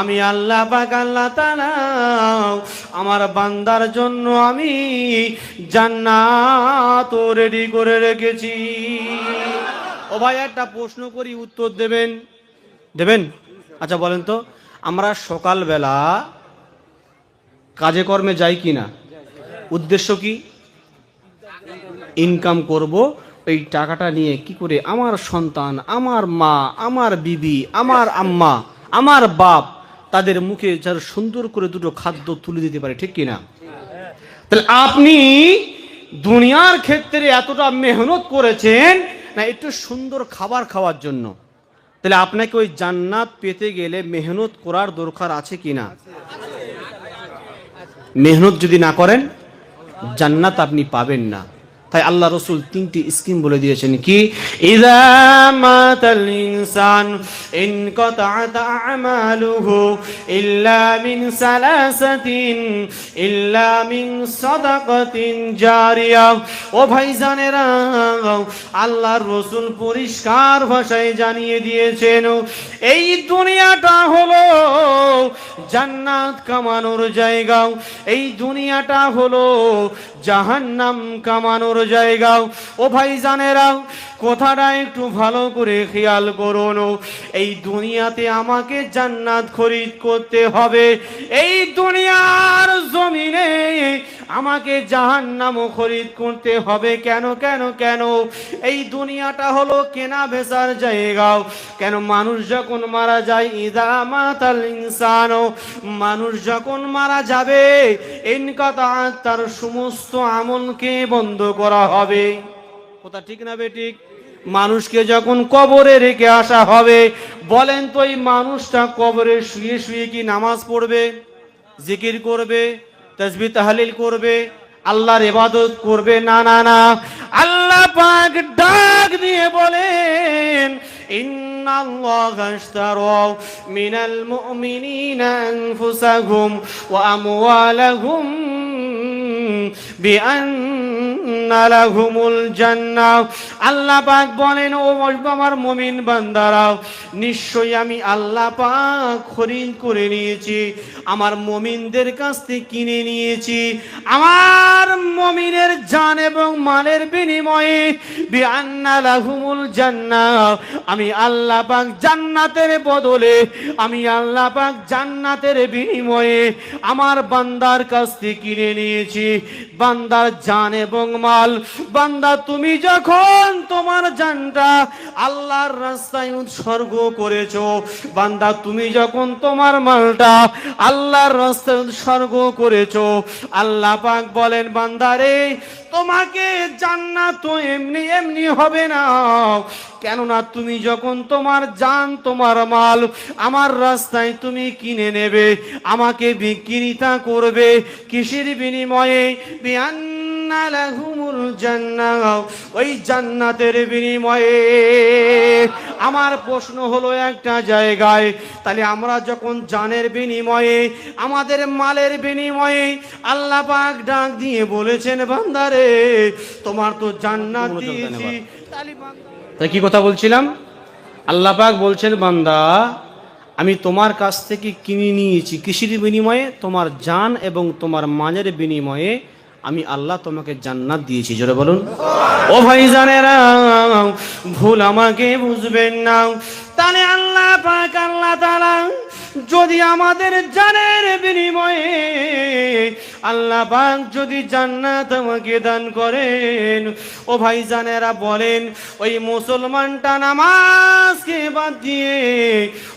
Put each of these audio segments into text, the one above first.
আমি আল্লাহ পাক আল্লাহ আমার বান্দার জন্য আমি জান্নাত রেডি করে রেখেছি। ও ভাই, একটা প্রশ্ন করি, উত্তর দেবেন? দেবেন? আচ্ছা বলেন তো, আমরা সকালবেলা কাজে কর্মে যাই কি না? উদ্দেশ্য কি? ইনকাম করব, এই টাকাটা নিয়ে কি করে? আমার সন্তান, আমার মা, আমার বিবি, আমার আম্মা আমার বাপ তাদের মুখে যার সুন্দর করে দুটো খাদ্য তুলে দিতে পারে, ঠিক কিনা? তাহলে আপনি দুনিয়ার ক্ষেত্রে এতটা মেহনত করেছেন না, একটু সুন্দর খাবার খাওয়ার জন্য। তাহলে আপনাকে ওই জান্নাত পেতে গেলে মেহনত করার দরকার আছে কি না মেহনত যদি না করেন, জান্নাত আপনি পাবেন না। তাই আল্লাহ রসুল তিনটি স্কিম বলে দিয়েছেন কি? ও ভাইজানেরা আল্লাহর রসুল পরিষ্কার ভাষায় জানিয়ে দিয়েছেন, এই দুনিয়াটা হলো জান্নাত কামানোর জায়গা। এই দুনিয়াটা হলো জাহান্নাম কামানোর জায়গাও। ও ভাই জানেরা কথাটা একটু ভালো করে খেয়াল করুন। এই দুনিয়াতে আমাকে জান্নাত খরিদ করতে হবে। এই দুনিয়ার জমিনে আমাকে জাহান্নামও খরিদ করতে হবে। কেন কেন কেন? এই দুনিয়াটা হলো কেনা বেচার জায়গাও। কেন মানুষ যখন মারা যায়, ইদা মাতাল ইনসানও মানুষ যখন মারা যাবে ইনকাতা তার সমস্ত আমলকে বন্ধ করা হবে কথা ঠিক না বেঠিক মানুষকে যখন কবরে রেখে আসা হবে বলেন তো এই মানুষটা কবরে শুয়ে শুয়ে কি নামাজ পড়বে জিকির করবে তসবি তাহলিল করবে আল্লাহর ইবাদত করবে না না না আল্লাহ পাক ডাক দিয়ে বলেন إن الله اشترى من المؤمنين أنفسهم وأموالهم بأن لهم الجنة আল্লাহ পাক বলেন, ও আমার মুমিন বান্দারা, নিশ্চয়ই আমি আল্লাহ পাক করে নিয়েছি, আমার মমিনদের কাছ থেকে কিনে নিয়েছি। আমার মমিনের জান এবং মালের বিনিময়ে বিআন্না লাহুমুল জান্নাহ আমি আল্লাহ পাক জান্নাতের বদলে, আমি আল্লাহ পাক জান্নাতের বিনিময়ে আমার বান্দার কাছ থেকে কিনে নিয়েছি। বান্দার জান এবং মাল। বান্দা, তুমি যখন তোমার জানটা আল্লাহর রাস্তায় উৎসর্গ করেছ, বান্দা, তুমি যখন তোমার মালটা আল্লাহর রাস্তায় উৎসর্গ করেছ, আল্লাহ পাক বলেন, বান্দারে তোমাকে জান্নাত এমনি এমনি হবে না। কেননা তুমি যখন তোমার জান, তোমার মাল আমার রাস্তায় তুমি কিনে নেবে, আমাকে বিক্রিতা করবে, কিসের বিনিময়ে? লাহুমুল ওই জান্নাতের বিনিময়ে আমার প্রশ্ন হলো একটা জায়গায় তাহলে আমরা যখন জানের বিনিময়ে আমাদের মালের বিনিময়ে আল্লাহ পাক ডাক দিয়ে বলেছেন বান্দারে তোমার তো জান্নাত দিয়েছি। তাই কি কথা বলছিলাম? আল্লাহ পাক বলছেন বান্দা আমি তোমার কাছ থেকে কিনে নিয়েছি কৃষির বিনিময়ে তোমার জান এবং তোমার মানের বিনিময়ে আমি আল্লাহ তোমাকে জান্নাত দিয়েছি, জোরে বলুন। ও ভাই জানেরা ভুল আমাকে বুঝবেন না। তাহলে আল্লাহ পাক আল্লাহ তাআলা যদি আমাদের জানের বিনিময়ে আল্লাহ পাক যদি জান্নাত আমাকে দান করেন, ও ভাই জানেরা বলেন, ওই মুসলমানটা নামাজকে বাদ দিয়ে,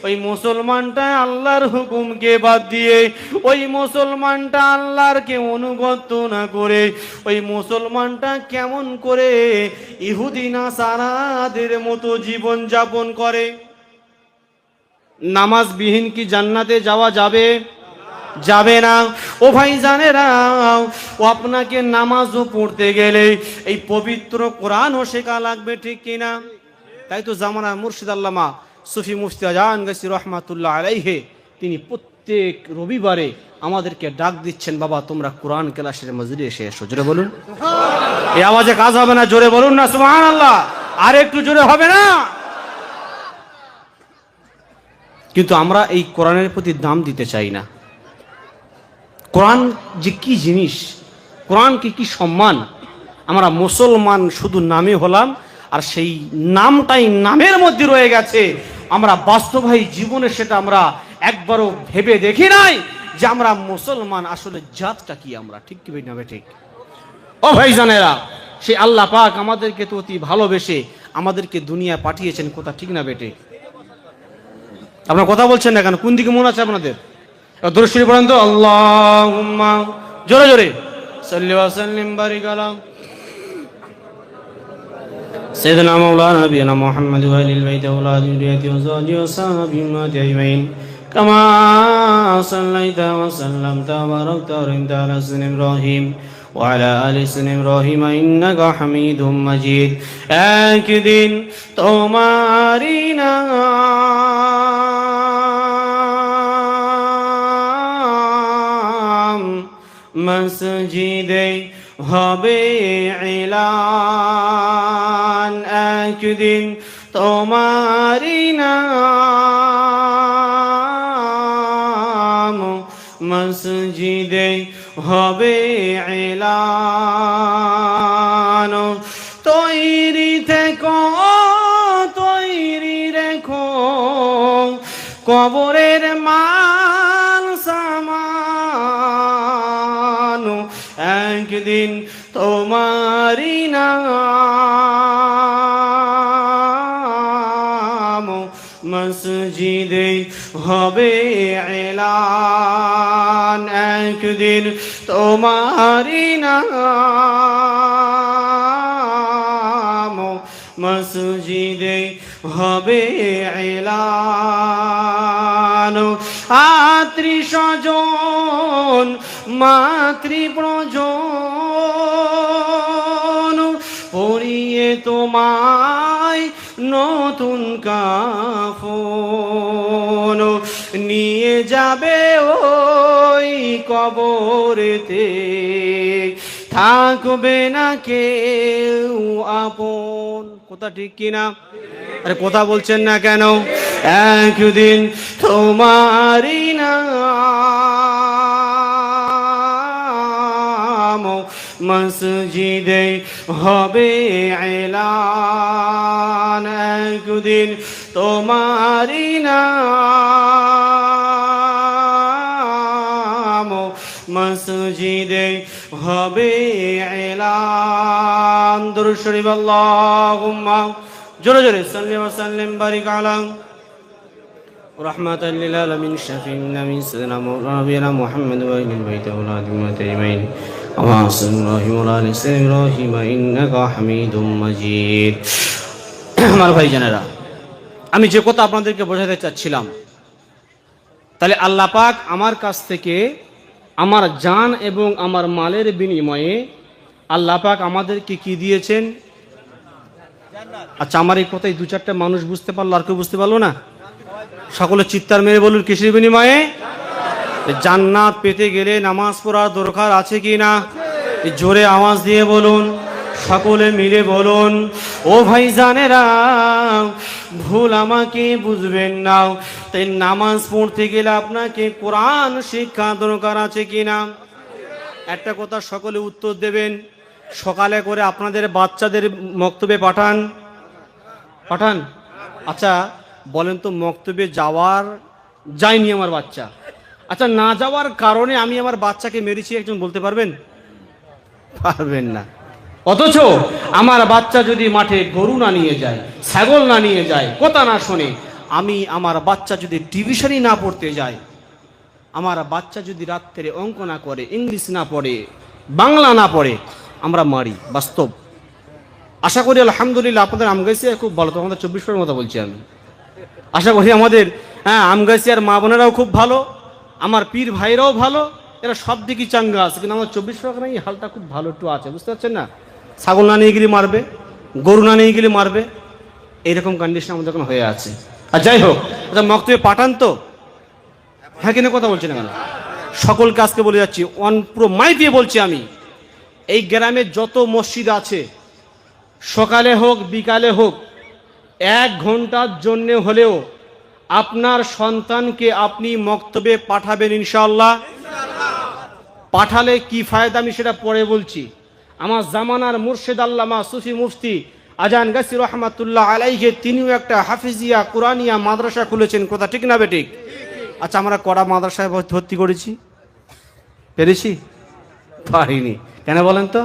ওই মুসলমানটা আল্লাহর হুকুমকে বাদ দিয়ে, ওই মুসলমানটা আল্লাহরকে অনুগত না করে, ওই মুসলমানটা কেমন করে ইহুদি না সারাদের মতো জীবন যাপন করে? নামাজবিহীন কি জান্নাতে যাওয়া যাবে? যাবে না। ও ভাই জানেরা ও আপনাকে নামাজও পড়তে গেলে এই পবিত্র কোরআনও শেখা লাগবে ঠিক কিনা তাই তো জামানা মুর্শিদ আল্লামা সুফি মুফতি আজান গাছি রহমাতুল্লাহ আলাইহে, তিনি প্রত্যেক রবিবারে আমাদেরকে ডাক দিচ্ছেন, বাবা, তোমরা কোরআন ক্লাসের মজুরি এসে এসো। জোরে বলুন। এই আওয়াজে কাজ হবে না, জোরে বলুন না, সুবহানাল্লাহ। আর একটু জোরে হবে না? কিন্তু আমরা এই কোরআনের প্রতি দাম দিতে চাই না। কোরআন যে কি জিনিস কোরআন কি সম্মান? আমরা মুসলমান শুধু নামে হলাম, আর সেই নামটাই নামের মধ্যে রয়ে গেছে। আমরা বাস্তবায়ী জীবনে সেটা আমরা একবারও ভেবে দেখি নাই যে আমরা মুসলমান, আসলে জাতটা কি আমরা? ঠিক কি না ঠিক ও ভাইজানেরা সে আল্লাহ পাক আমাদেরকে তো অতি ভালোবেসে আমাদেরকে দুনিয়া পাঠিয়েছেন, কোথা ঠিক না বেটে আপনার কথা বলছেন না কেন কোন দিকে মনে আছে আপনাদের দরশুরি পড়েন তো আল্লাহ জোরে জোরে সাল্লি ওয়া সাল্লিম বারিক আলা سيدنا مولانا نبينا محمد وآل البيت وأولاد ذريته وأزواجه وصحبه أجمعين كما صليت وسلمت وباركت ورحمت على سيدنا إبراهيم وعلى آل سيدنا إبراهيم إنك حميد مجيد একদিন তোমারি নাম মসজিদে হবে এলান একদিন তোমারি নাম। মসজিদে হবে এলান। তৈরি থেকো তৈরি রেখো। কবরের একদিন তোমারি নাম মসজিদে হবে এলান। একদিন তোমারি নাম মসজিদে হবে এলান। আত্রি মাতৃ প্রজন পরিয়ে তোমায় নতুন কাফন। নিয়ে যাবে ওই কবরেতে। থাকবে না কেউ আপন। কথা ঠিক কিনা আরে কথা বলছেন না কেন? একদিন তোমারি নাম মসজিদে হবে এলান একদিন তোমারি নাম মসজিদে হবে এলান দুরূদ শরীফ আল্লাহুম্মা জোরে জোরে সাল্লি ওয়া সাল্লিম বারিক আলা رحمة للعالمين شفيع النبي سيدنا مولانا محمد وآل البيت أولاد المتيمين وعاصم الله وعلى سيدنا إبراهيم إنك حميد مجيد আমার ভাই জানেরা আমি যে কথা আপনাদেরকে বোঝাতে চাচ্ছিলাম তাহলে আল্লাহ পাক আমার কাছ থেকে আমার জান এবং আমার মালের বিনিময়ে আল্লাহ পাক আমাদেরকে কি দিয়েছেন আচ্ছা আমার এই কথাই দু চারটা মানুষ বুঝতে পারলো আর কেউ বুঝতে পারলো না সকলে চিৎকার মেরে বলুন কিসের বিনিময়ে জান্নাত পেতে গেলে নামাজ পড়ার দরকার আছে কি না জোরে আওয়াজ দিয়ে বলুন, সকলে মিলে বলুন, ও ভাই জানেরা ভুল আমাকে বুঝবেন না। তাই নামাজ পড়তে গেলে আপনাকে কোরআন শিক্ষা দরকার আছে কি না একটা কথা সকলে উত্তর দেবেন, সকালে করে আপনাদের বাচ্চাদের মক্তবে পাঠান। পাঠান? আচ্ছা বলেন তো মক্তবে যাওয়ার যায়নি আমার বাচ্চা। আচ্ছা না যাওয়ার কারণে আমি আমার বাচ্চাকে মেরেছি একজন বলতে পারবেন? পারবেন না। অথচ আমার বাচ্চা যদি মাঠে গরু না নিয়ে যায় ছাগল না নিয়ে যায় কথা না শোনে আমি আমার বাচ্চা যদি টিউশনই না পড়তে যায় আমার বাচ্চা যদি রাত্রে অঙ্ক না করে ইংলিশ না পড়ে বাংলা না পড়ে আমরা মারি বাস্তব। আশা করি আলহামদুলিল্লাহ আপনাদের আমগাইসিয়া খুব ভালো তো আমাদের চব্বিশ পরের মতো বলছি আমি। আশা করি আমাদের হ্যাঁ আমগাছিয়ার মা বোনেরাও খুব ভালো। আমার পীর ভাইরাও ভালো, এরা সব দিকই চাঙ্গা আছে, কিন্তু আমার চব্বিশ পরগনা এই হালটা খুব ভালো একটু আছে, বুঝতে পারছেন না? ছাগল না নিয়ে গেলে মারবে, গরু না নিয়ে গেলে মারবে, এইরকম কন্ডিশন আমাদের এখন হয়ে আছে। আর যাই হোক আচ্ছা মক্তবে পাঠান তো? হ্যাঁ কিনা কথা বলছি না কেন সকলকে আজকে বলে যাচ্ছি অন পুরো মাই দিয়ে বলছি আমি, এই গ্রামে যত মসজিদ আছে, সকালে হোক, বিকালে হোক, এক ঘণ্টার জন্য হলেও আপনার সন্তানকে আপনি মক্তবে পাঠাবেন ইনশাল্লাহ পাঠালে কি ফায়দা আমি সেটা পরে বলছি। আমার জামানার মুর্শেদ আল্লামা সুফি মুফতি আজান গাছি রহমাতুল্লাহ আলাইকে তিনিও একটা হাফিজিয়া কোরআনিয়া মাদ্রাসা খুলেছেন। কথা ঠিক না বেঠিক? আচ্ছা আমরা কড়া মাদ্রাসায় ভর্তি করেছি। পেরেছি? পারিনি। কেন বলেন তো?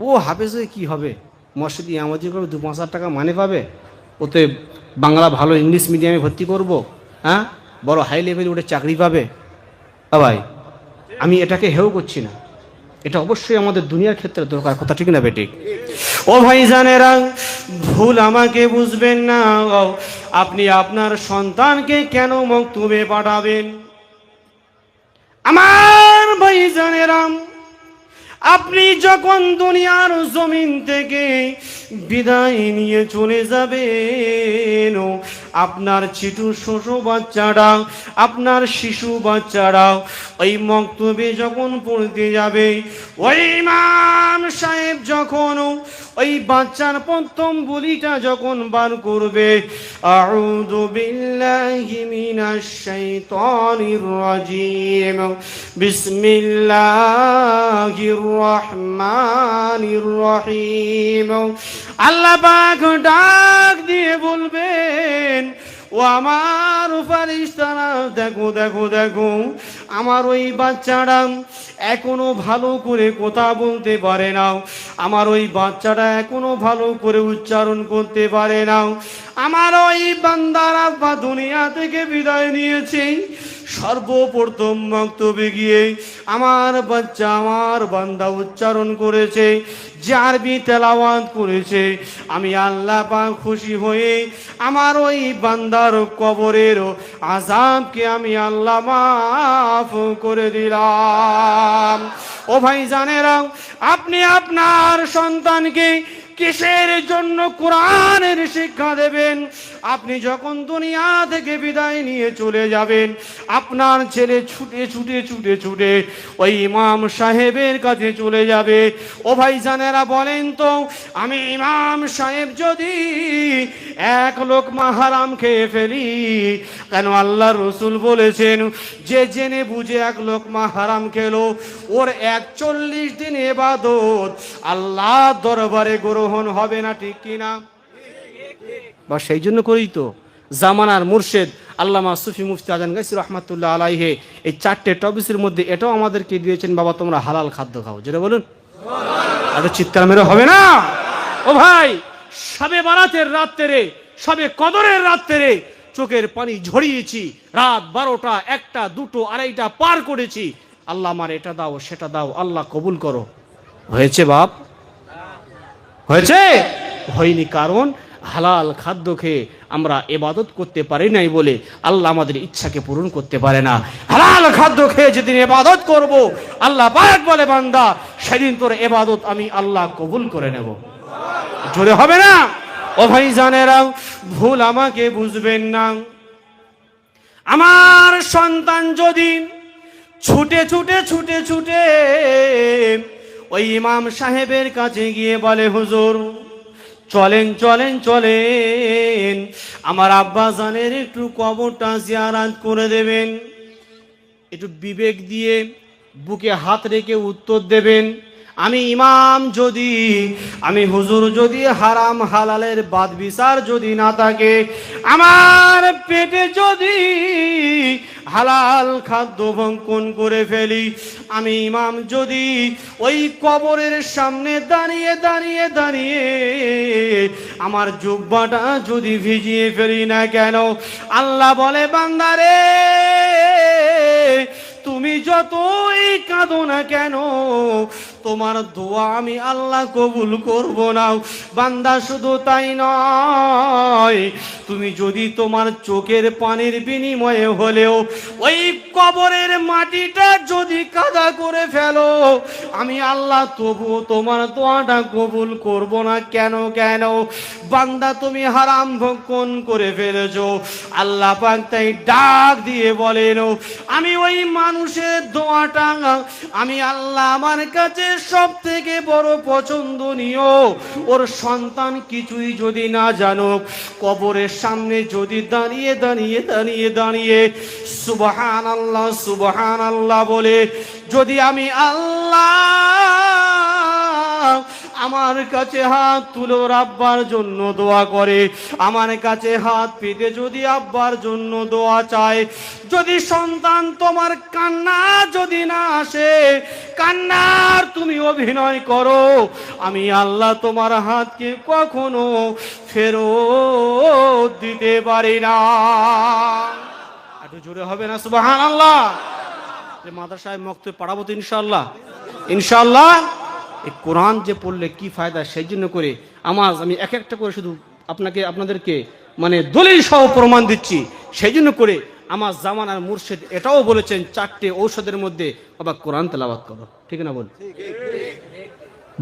ও হাফেজ হয়ে কী হবে? মসজিদ আমাজি করবে দু পাঁচ হাজার টাকা মানে পাবে? ওতে বাংলা ভালো ইংলিশ মিডিয়ামে ভর্তি করব হ্যাঁ? বড় হাই লেভেল উঠে চাকরি পাবে। ভাই, আমি এটাকে হেউ করছি না। এটা অবশ্যই আমাদের দুনিয়ার ক্ষেত্রে দরকার, কথা ঠিক না বেটিক ও ভাই জানেরা ভুল আমাকে বুঝবেন না আপনি আপনার সন্তানকে কেন মক্তুবে পাঠাবেন? আমার ভাই জানেরাম আপনি যখন দুনিয়ার জমিন থেকে বিদায় নিয়ে চলে যাবেন আপনার ছিটু শোষো বাচ্চারা আপনার শিশু বাচ্চারা ওই মক্তবে যখন পড়তে যাবে, ওই ইমাম সাহেব যখন, ওই বাচ্চার প্রথম বলিটা যখন বার করবে, আউযু বিল্লাহি মিনাশ শাইতানির রাজিম, বিসমিল্লাহির রহমানির রহিম। আল্লাহ পাক ডাক আমার ফারিস্তারা, দেখো দেখো দেখো, আমার ওই বাচ্চারা এখনও ভালো করে কথা বলতে পারে না। আমার ওই বাচ্চাটা এখনও ভালো করে উচ্চারণ করতে পারে না। আমার ওই বান্দারা বা দুনিয়া থেকে বিদায় নিয়েছে। সর্বপ্রথম বক্তব্যে গিয়ে আমার বাচ্চা আমার বান্দা উচ্চারণ করেছে, যে আরবি তেলাওয়াত করেছে। আমি আল্লাহ পাক খুশি হয়ে আমার ওই বান্দার কবরের আজাবকে আমি আল্লাহ মাফ করে দিলাম। ও ভাই জানেরা আপনি আপনার সন্তানকে কিসের জন্য কোরআনের শিক্ষা দেবেন? আপনি যখন দুনিয়া থেকে বিদায় নিয়ে চলে যাবেন, আপনার ছেলে ছুটে ছুটে ছুটে ছুটে ওই ইমাম সাহেবের কাছে চলে যাবে। ও ভাই জানেরা বলেন তো, আমি ইমাম সাহেব যদি এক লোক মাহারাম খেয়ে ফেলি, কেন আল্লাহ রসুল বলেছেন, যে জেনে বুঝে এক লোক মাহারাম খেলো, ওর একচল্লিশ দিন এবাদত আল্লাহ দরবারে গ্রহণ হবে না, ঠিক কিনা? বা সেই জন্য করেই তো জামানার মুর্শেদ আল্লামা সুফি মুফতি আজান গাইসি রহমাতুল্লাহ আলাইহে এই চারটে টপিসের মধ্যে এটাও আমাদেরকে দিয়েছেন, বাবা, তোমরা হালাল খাদ্য খাও। যেটা বলুন। এত চিৎকার মেরে হবে না? ও ভাই, সবে বারাতের রাত্রে সবে কদরের রাত্রে চোখের পানি ঝরিয়েছি, রাত বারোটা, একটা, দুটো, আড়াইটা পার করেছি। আল্লাহ আমার এটা দাও, সেটা দাও, আল্লাহ কবুল করো। হয়েছে বাপ? হয়েছে? হয়নি কারণ হালাল খাদ্য খেয়ে আমরা এবাদত করতে পারি নাই বলে আল্লাহ আমাদের ইচ্ছাকে পূরণ করতে পারে না। হালাল খাদ্য খেয়ে যেদিন এবাদত করব, আল্লাহ পাক বলে, বান্দা, সেদিন তোর এবাদত আমি আল্লাহ কবুল করে নেব। জোরে হবে না? ও ভাই জানেরা ভুল আমাকে বুঝবেন না। আমার সন্তান যদি ছুটে ছুটে ছুটে ছুটে ওই ইমাম সাহেবের কাছে গিয়ে বলে, হুজুর, চলেন চলেন চলেন। আমার আব্বা জানের একটু কবরটা জিয়ারাত করে দেবেন। একটু বিবেক দিয়ে বুকে হাত রেখে উত্তর দেবেন। আমি ইমাম যদি, আমি হুজুর যদি, হারাম হালালের বাদ বিচার যদি না থাকে, আমার পেটে যদি হালাল খাদ্য ভঙ্কন করে ফেলি, আমি ইমাম যদি ওই কবরের সামনে দাঁড়িয়ে দাঁড়িয়ে দাঁড়িয়ে আমার জুব্বাটা যদি ভিজিয়ে ফেলি না কেন? আল্লাহ বলে, বান্দারে, তুমি যতই কাঁদো না কেন তোমার দোয়া আমি আল্লাহ কবুল করব না। বান্দা, শুধু তাই নয়, তুমি যদি তোমার চোখের পানির বিনিময়ে হলেও, ওই কবরের মাটিটা যদি কাদা করে ফেলো, আমি আল্লাহ তবুও তোমার দোয়াটা কবুল করব না। কেন কেন? বান্দা, তুমি হারাম ভক্ষণ করে ফেলেছো? আল্লাহ তাই ডাক দিয়ে বলেন, আমি ওই মানুষের দোয়াটা, আমি আল্লাহ আমার কাছে সব থেকে বড় পছন্দনীয় ওর সন্তান কিছুই যদি না জানো, কবরের সামনে যদি দাঁড়িয়ে দাঁড়িয়ে দাঁড়িয়ে দাঁড়িয়ে সুবহান আল্লাহ সুবহান আল্লাহ বলে, যদি আমি আল্লাহ আমার কাছে হাত তুলে আব্বার জন্য দোয়া করে। আমার কাছে হাত পেতে যদি আব্বার জন্য দোয়া চায়, যদি সন্তান তোমার কান্না যদি না আসে, কান্নার তুমি অভিনয় করো, আমি আল্লাহ তোমার হাতকে কখনো ফেরত দিতে পারি না। একটু জোরে হবে না সুবাহান আল্লাহ মাদ্রাসায় মক্ত পাঠাবো তো ইনশাল্লাহ ইনশাল্লাহ এই কোরআন যে পড়লে কি ফায়দা, সেই জন্য করে আমার আমি এক একটা করে শুধু আপনাকে, আপনাদেরকে মানে দলিল সহ প্রমাণ দিচ্ছি। সেই জন্য করে আমার জামানার মুর্শিদ এটাও বলেছেন, চারটে ঔষধের মধ্যে বাবা কোরআন তেলাবাদ করো। ঠিক না বল?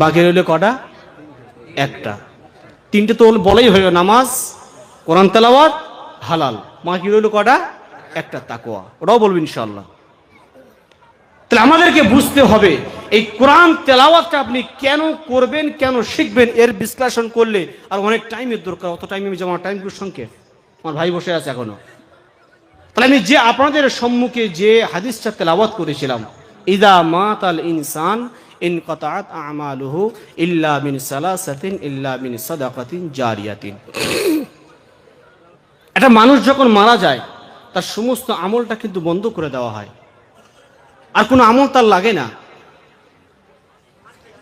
বাকি রইল কটা? একটা। তিনটে তো বলেই হয়ে নামাজ, কোরআন তেলাওয়াত, হালাল। বাকি রইল কটা? একটা তাকোয়া ওটাও বলব ইনশাল্লাহ তাহলে আমাদেরকে বুঝতে হবে, এই কোরআন তেলাওয়াতটা আপনি কেন করবেন, কেন শিখবেন, এর বিশ্লেষণ করলে আর অনেক টাইমের দরকার, অত টাইমে আমি আমার টাইমগুলোর সংখ্যে আমার ভাই বসে আছে এখনও। তাহলে আমি যে আপনাদের সম্মুখে যে হাদিসটা তেলাওয়াত করেছিলাম, ইদা মাত আল ইনসান ইন কতাত আমালুহু ইল্লা মিন সালাসাতিন ইল্লা মিন সাদাকাতিন জারিয়াতিন। একটা মানুষ যখন মারা যায়, তার সমস্ত আমলটা কিন্তু বন্ধ করে দেওয়া হয়। আর কোনো আমল তার লাগে না।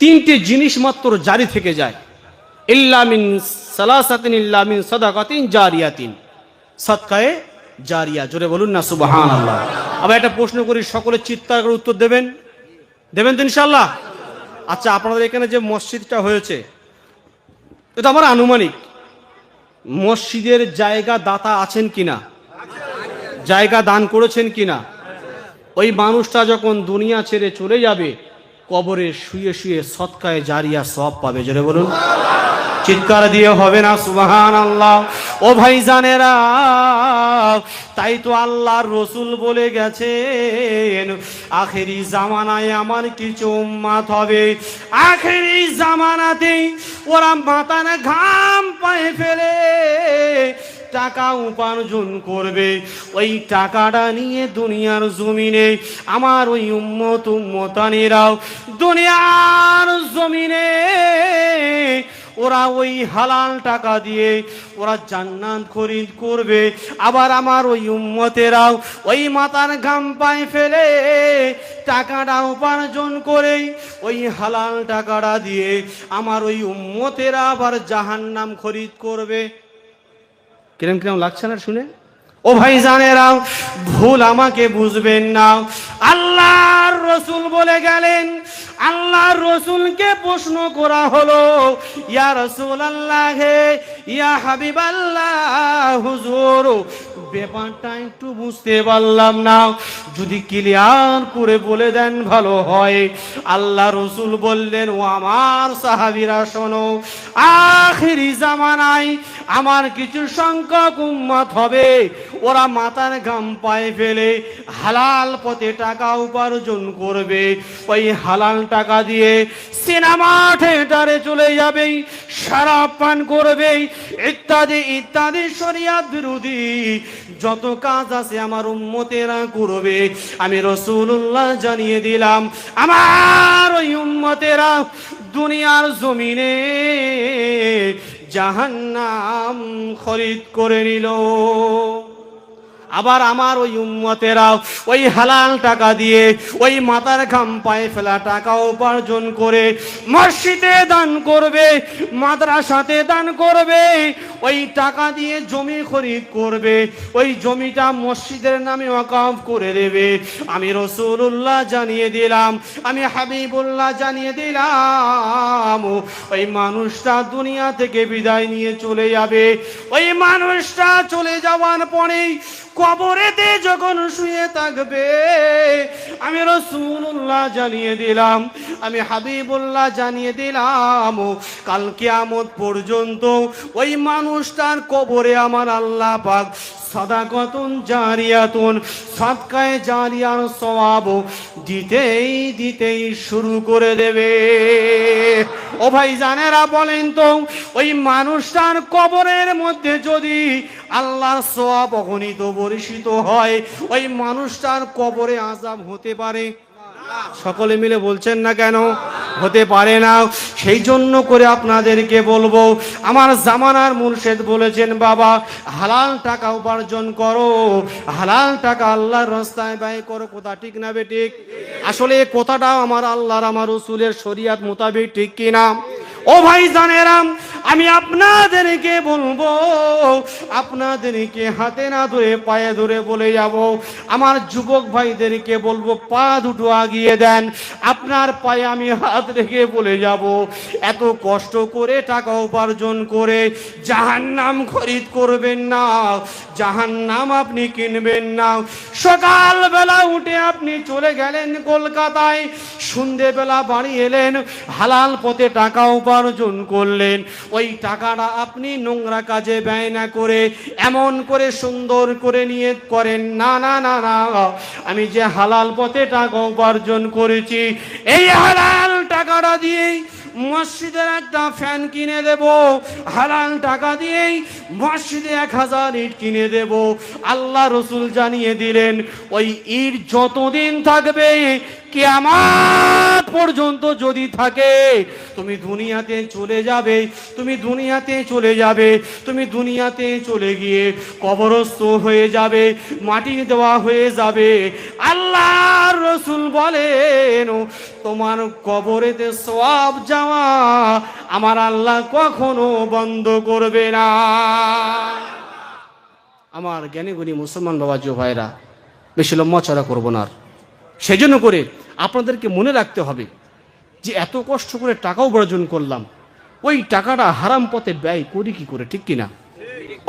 তিনটে জিনিস মাত্র জারি থেকে যায়। ইল্লামিন সালাসাতিন ইল্লামিন সাদাকাতিন, জারিয়াতিন। সৎকায়ে জারিয়া। জোরে বলুন না সুবহান আল্লাহ আবার একটা প্রশ্ন করি, সকলে চিৎকার করে উত্তর দেবেন? দেবেন তো ইনশাল্লাহ আচ্ছা আপনাদের এখানে যে মসজিদটা হয়েছে এটা আমার আনুমানিক। মসজিদের জায়গা দাতা আছেন কিনা? জায়গা দান করেছেন কিনা? ওই মানুষটা যখন দুনিয়া ছেড়ে চলে যাবে, কবরে শুয়ে শুয়ে সৎকায় জারিয়া সব পাবে। জোরে বলুন। চিৎকার দিয়ে হবে না সুবাহান আল্লাহ ও ভাই জানেরা তাই তো আল্লাহর রসুল বলে গেছেন, আখেরি জামানায় আমার কিছু উম্মাত হবে। আখেরি জামানাতেই ওরা মাতার ঘাম পায়ে ফেলে টাকা উপার্জন করবে। ওই টাকাটা নিয়ে দুনিয়ার জমিনে, আমার ওই উম্মত উম্মতানিরাও দুনিয়ার জমিনে, ওরা ওই হালাল টাকা দিয়ে ওরা জান্নাত খরিদ করবে। আবার আমার ওই উম্মতেরাও ওই মাতার ঘাম পায়ে ফেলে টাকাটা উপার্জন করে, ওই হালাল টাকাটা দিয়ে আমার ওই উম্মতেরা আবার জাহান্নাম খরিদ করবে। কিরম কিরম লাগছে না শুনে? ও ভাই জানেরাও ভুল আমাকে বুঝবেন না। আল্লাহর রসুল বলে গেলেন, আল্লাহর রসুলকে প্রশ্ন করা হলো, ইয়া রসুল আল্লাহ হে ইয়া হাবিব আল্লাহ হুজুর, ব্যাপারটা একটু বুঝতে পারলাম না। যদি ক্লিয়ার করে বলে দেন ভালো হয়। আল্লাহ রসুল বললেন, ও আমার সাহাবিরা, শোনো, আখিরি জামানায় আমার কিছু সংখ্যক উম্মত হবে। ওরা মাথার ঘাম পায়ে ফেলে হালাল পথে টাকা উপার্জন করবে। ওই হালাল টাকা দিয়ে সিনেমা থিয়েটারে চলে যাবে শরাব পান করবে ইত্যাদি ইত্যাদি শরিয়াত বিরোধী যত কাজ আছে আমার উম্মতেরা করবে। আমি রসুল্লাহ জানিয়ে দিলাম, আমার ওই উম্মতেরা দুনিয়ার জমিনে জাহান্নাম খরিদ করে নিল। আবার আমার ওই উম্মতেরাও ওই হালাল টাকা দিয়ে ওই মাথার ঘাম পায়ে ফেলা টাকা উপার্জন করে মসজিদে দান করবে, মাদ্রাসাতে দান করবে, ওই টাকা দিয়ে জমি খরিদ করবে, ওই জমিটা মসজিদের নামে ওয়াকাফ করে দেবে। আমি রসুল্লাহ জানিয়ে দিলাম, আমি হাবিবুল্লাহ জানিয়ে দিলাম, ওই মানুষটা দুনিয়া থেকে বিদায় নিয়ে চলে যাবে। ওই মানুষটা চলে যাওয়ার পরেই কবরেতে যখন শুয়ে থাকবে, আমি রসুল্লাহ জানিয়ে দিলাম, আমি হাবিবুল্লাহ জানিয়ে দিলাম কালকে আমদ পর্যন্ত ওই মানুষটার কবরে আমার আল্লাহ পাক সদাকতুন জারিয়াতুন সৎকায় জারিয়ার সবাব দিতেই দিতেই শুরু করে দেবে। ও ভাই জানেরা বলেন তো, ওই মানুষটার কবরের মধ্যে যদি আল্লাহর সওয়াব অগণিত বর্ষিত হয়, ওই মানুষটার কবরে আজাব হতে পারে? সকলে মিলে বলছেন না কেন? হতে পারে না। সেই জন্য করে আপনাদেরকে বলব, আমার জামানার মুর্শেদ বলেছেন, বাবা, হালাল টাকা উপার্জন করো। হালাল টাকা আল্লাহর রাস্তায় ব্যয় করো। কথা ঠিক না বে ঠিক? আসলে এই কথাটা আমার আল্লাহর, আমার রসুলের শরিয়াত মোতাবেক ঠিক কিনা? ও ভাই জানেরাম আমি আপনাদেরকে বলব, আপনাদেরকে হাতে না ধরে পায়ে ধরে বলে যাব। আমার যুবক ভাইদেরকে বলব, পা দুটো আগিয়ে দেন, আপনার পায়ে আমি হাত রেখে বলে যাব। এত কষ্ট করে টাকা উপার্জন করে জাহান নাম খরিদ করবেন না জাহান নাম আপনি কিনবেন না। সকালবেলা উঠে আপনি চলে গেলেন কলকাতায়, সন্ধেবেলা বাড়ি এলেন, হালাল পথে টাকা উপার্জন করলেন। ওই টাকাটা আপনি নোংরা কাজে ব্যয় না করে এমন করে সুন্দর করে নিয়ে করেন। না না না না আমি যে হালাল পথে টাকা উপার্জন করেছি, এই হালাল টাকাটা দিয়েই মসজিদের একটা ফ্যান কিনে দেব। হালাল টাকা দিয়েই মসজিদে এক হাজার ইট কিনে দেব। আল্লাহ রসুল জানিয়ে দিলেন, ওই ইট যতদিন থাকবে কেয়ামাত পর্যন্ত যদি থাকে, তুমি দুনিয়াতে চলে যাবে, তুমি দুনিয়াতে চলে যাবে, তুমি দুনিয়াতে চলে গিয়ে কবরস্থ হয়ে যাবে, মাটি দেওয়া হয়ে যাবে। আল্লাহ রসুল বলেন, তোমার কবরেতে সব যাওয়া আমার আল্লাহ কখনো বন্ধ করবে না। আমার জ্ঞানী মুসলমান বাবা জিও ভাইরা, বেশি লম্বা চড়া করব না আর সেই জন্য করে আপনাদেরকে মনে রাখতে হবে যে এত কষ্ট করে টাকা উপার্জন করলাম, ওই টাকাটা হারাম পথে ব্যয় করি কি করে, ঠিক কিনা?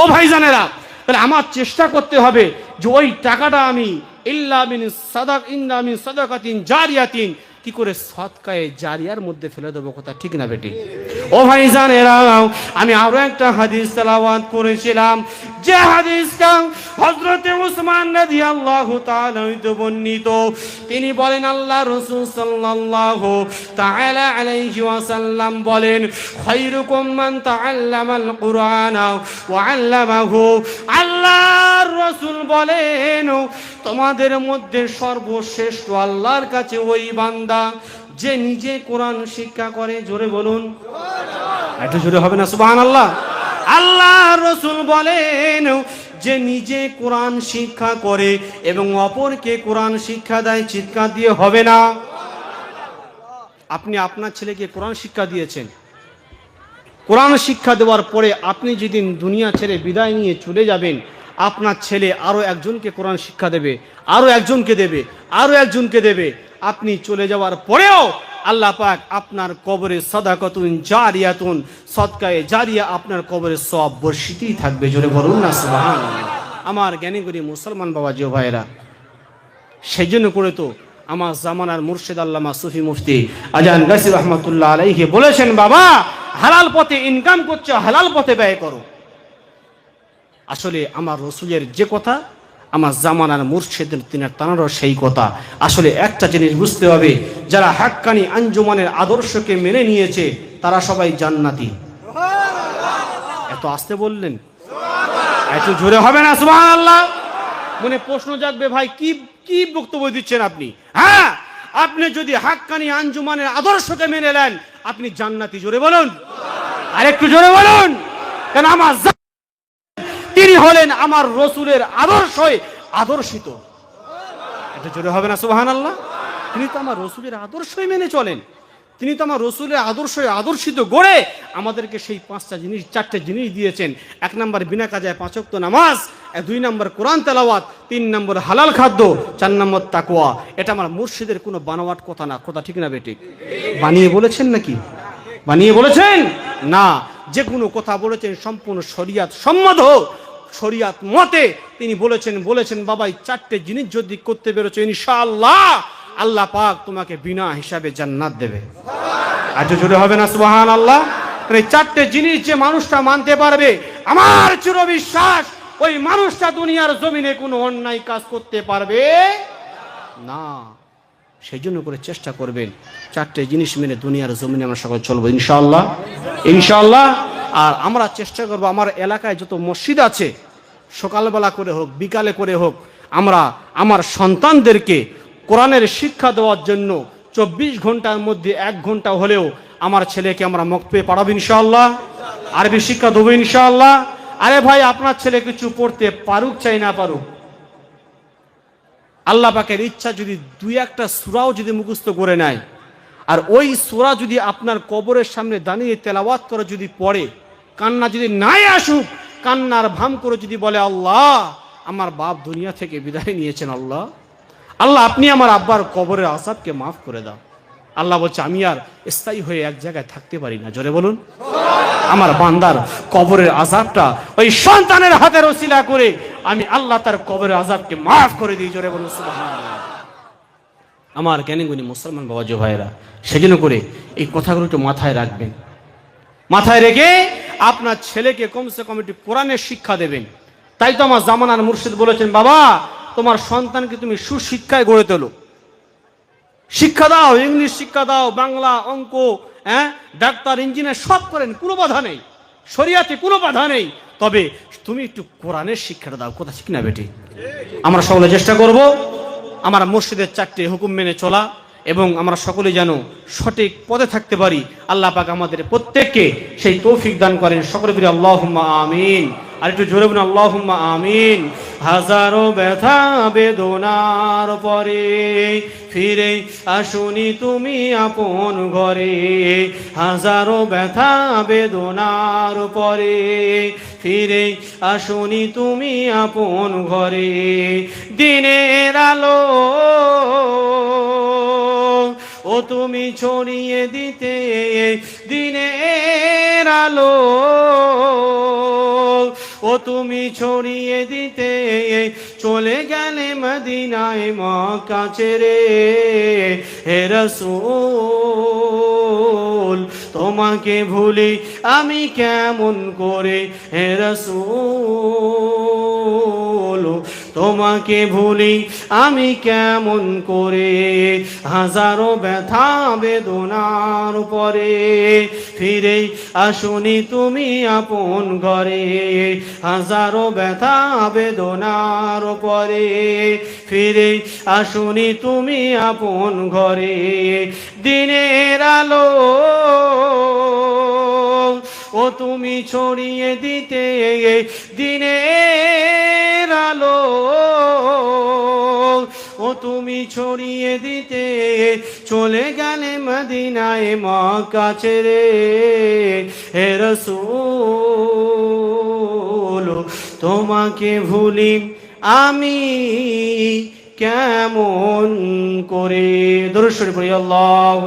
ও ভাইজানেরা, তাহলে আমার চেষ্টা করতে হবে যে ওই টাকাটা আমি ইল্লা মিন সাদাক, ইন্না মিন সাদাকাতিন জারিয়াতিন, কি করে সৎকায়ে জারিয়ার মধ্যে ফেলে দেবো কথা ঠিক না বেটি? ও ভাই জানেরাও আমি আরও একটা হাদিস তেলাওয়াত করেছিলাম। যে হাদিসটা হযরতে উসমান তাআলা হইতে বর্ণিত। তিনি বলেন, আল্লাহ রাসূল সাল্লাল্লাহু তাআলা আলাইহি ওয়াসাল্লাম বলেন, খায়রুকুম মান তাআল্লামাল কুরআনা ওয়া আল্লামাহু। আল্লাহর রাসূল বলেন, তোমাদের মধ্যে সর্বশ্রেষ্ঠ আল্লাহর কাছে ওই বান্দা। যে নিজে কোরআন শিক্ষা করে, জোরে বলুন। একটু জোরে হবে না সুবহান আল্লাহ আল্লাহ রসুল বলেন, যে নিজে কোরআন শিক্ষা করে এবং অপরকে কোরআন শিক্ষা দেয়, চিৎকার দিয়ে হবে না। আপনি আপনার ছেলেকে কোরআন শিক্ষা দিয়েছেন। কোরআন শিক্ষা দেওয়ার পরে আপনি যেদিন দুনিয়া ছেড়ে বিদায় নিয়ে চলে যাবেন, আপনার ছেলে আরও একজনকে কোরআন শিক্ষা দেবে আরও একজনকে দেবে আরও একজনকে দেবে। আপনি চলে যাওয়ার পরেও আল্লাহ পাক আপনার কবরে সদাকতুন জারিয়াতুন, সদকায়ে জারিয়া আপনার কবরে সব বর্ষিতেই থাকবে। জোরে বলুন না সুবহান আমার জ্ঞানীগুলি মুসলমান বাবা জিও ভাইরা সেই জন্য করে তো আমার জামানার মুর্শিদ আল্লামা সুফি মুফতি আজান গাসির রহমতুল্লাহ আলাইহি বলেছেন, বাবা, হালাল পথে ইনকাম করছ, হালাল পথে ব্যয় করো। আসলে আমার রসুলের যে কথা আমার জামানার মুর্শিদের তিনার তানারও সেই কথা। আসলে একটা জিনিস বুঝতে হবে যারা হাক্কানি আঞ্জুমানের আদর্শকে মেনে নিয়েছে তারা সবাই জান্নাতি। এত আসতে বললেন? এত জোরে হবে না সুবাহ আল্লাহ মনে প্রশ্ন জাগবে ভাই কি কি বক্তব্য দিচ্ছেন আপনি? হ্যাঁ? আপনি যদি হাক্কানি আঞ্জুমানের আদর্শকে মেনে নেন আপনি জান্নাতি। জোরে বলুন। আরেকটু জোরে বলুন। কেন আমার তিনি হলেন আমার রসুলের আদর্শই আদর্শিত। এটা জোরে হবে না সুবাহান আল্লাহ তিনি তো আমার রসুলের আদর্শই মেনে চলেন। তিনি তো আমার রসুলের আদর্শই আদর্শিত গড়ে আমাদেরকে সেই পাঁচটা জিনিস, চারটে জিনিস দিয়েছেন। এক নম্বর বিনা কাজায় পাঁচক্ত নামাজ দুই নম্বর কোরআন তেলাওয়াত, তিন নম্বর হালাল খাদ্য, চার নম্বর তাকুয়া এটা আমার মুর্শিদের কোনো বানোয়াট কথা না। কথা ঠিক না বেটি বানিয়ে বলেছেন নাকি? বানিয়ে বলেছেন? না। যে কোনো কথা বলেছেন, সম্পূর্ণ শরিয়াত সম্মত শরিয়াত মতে তিনি বলেছেন বলেছেন বাবা চারটে জিনিস যদি করতে পেরেছ, ইনশাআল্লাহ আল্লাহ পাক তোমাকে বিনা হিসাবে জান্নাত দেবে। যে জোরে হবে না সুবহান আল্লাহ এই চারটে জিনিস যে মানুষটা মানতে পারবে, আমার চির বিশ্বাস ওই মানুষটা দুনিয়ার জমিনে কোনো অন্যায় কাজ করতে পারবে না। সেই জন্য করে চেষ্টা করবেন, চারটে জিনিস মেনে দুনিয়ার জমিনে আমরা সকল চলবো, ইনশাআল্লাহ? ইনশাআল্লাহ? আর আমরা চেষ্টা করব, আমার এলাকায় যত মসজিদ আছে, সকালবেলা করে হোক, বিকালে করে হোক, আমরা আমার সন্তানদেরকে কোরআনের শিক্ষা দেওয়ার জন্য চব্বিশ ঘণ্টার মধ্যে এক ঘণ্টা হলেও আমার ছেলেকে আমরা মক্তবে পাঠাবো ইনশাআল্লাহ, আরবি শিক্ষা দেবো ইনশাআল্লাহ। আরে ভাই, আপনার ছেলে কিছু পড়তে পারুক, চাই না পারুক? আল্লাহ পাকের ইচ্ছা যদি দুই একটা সুরাও যদি মুখস্থ করে নেয় আর ওই সুরা যদি আপনার কবরের সামনে দাঁড়িয়ে তেলাওয়াত করে যদি পড়ে, কান্না যদি নাই আসুক, কান্নার ভাম করে যদি বলে, আল্লাহ, আমার বাপ দুনিয়া থেকে বিদায় নিয়েছেন, আল্লাহ। আল্লাহ, আপনি আমার আব্বার কবরের আসাদকে মাফ করে দাও। আল্লাহ বলছে, আমি আর স্থায়ী হয়ে এক জায়গায় থাকতে পারি না। জোরে বলুন। আমার বান্দার কবরের আজাবটা ওই সন্তানের হাতের ওসিলা করে আমি আল্লাহ তার কবরের আজাবকে মাফ করে দিই। জোরে বলুন, সুবহানাল্লাহ। আমার জ্ঞানীগুনি মুসলমান বাবাজি ভাইরা সেজন্য করে এই কথাগুলো একটু মাথায় রাখবেন। মাথায় রেখে আপনার ছেলেকে কমসে কম একটু কোরআনের শিক্ষা দেবেন। তাই তো আমার জামানার মুর্শিদ বলেছেন, বাবা, তোমার সন্তানকে তুমি সুশিক্ষায় গড়ে তোলো। শিক্ষা দাও, ইংলিশ শিক্ষা দাও, বাংলা, অঙ্ক হ্যাঁ ডাক্তার, ইঞ্জিনিয়ার, সব করেন, কোনো বাধা নেই। শরিয়াতে কোনো বাধা নেই। তবে তুমি একটু কোরআনের শিক্ষাটা দাও, কোথা শিখ না বেটি? আমরা সকলে চেষ্টা করব। আমার মসজিদের চারটি হুকুম মেনে চলা এবং আমরা সকলে যেন সঠিক পদে থাকতে পারি, আল্লাহ পাক আমাদের প্রত্যেককে সেই তৌফিক দান করেন। সকলে বলি আল্লাহ আমিন। আর একটু জোরে আল্লাহ আমিন। হাজারো ব্যথা বেদনার পরে ফিরে আসুনি তুমি আপন ঘরে। হাজারো ব্যথা বেদনার পরে ফিরে আসুনি তুমি আপন ঘরে। দিনের আলো, ও তুমি ছড়িয়ে দিতে দিনের আলো ও তুমি ছড়িয়ে দিতে চলে গেলে মদিনায় ম কাছে রে হে রসুল, তোমাকে ভুলি আমি কেমন করে? হে রসুল তোমাকে ভুলি আমি কেমন করে হাজারো ব্যথা বেদনার পরে ফিরে আসুনি তুমি আপন ঘরে হাজারো ব্যথা বেদনার পরে ফিরে আসুনি তুমি আপন ঘরে দিনের আলো ও তুমি ছড়িয়ে দিতে দিনের আলো। ও তুমি ছড়িয়ে দিতে চলে গেলে মদিনায় কাছে রে হে রসুল, তোমাকে ভুলি আমি কেমন করে? দরশ্বরী আল্লাহ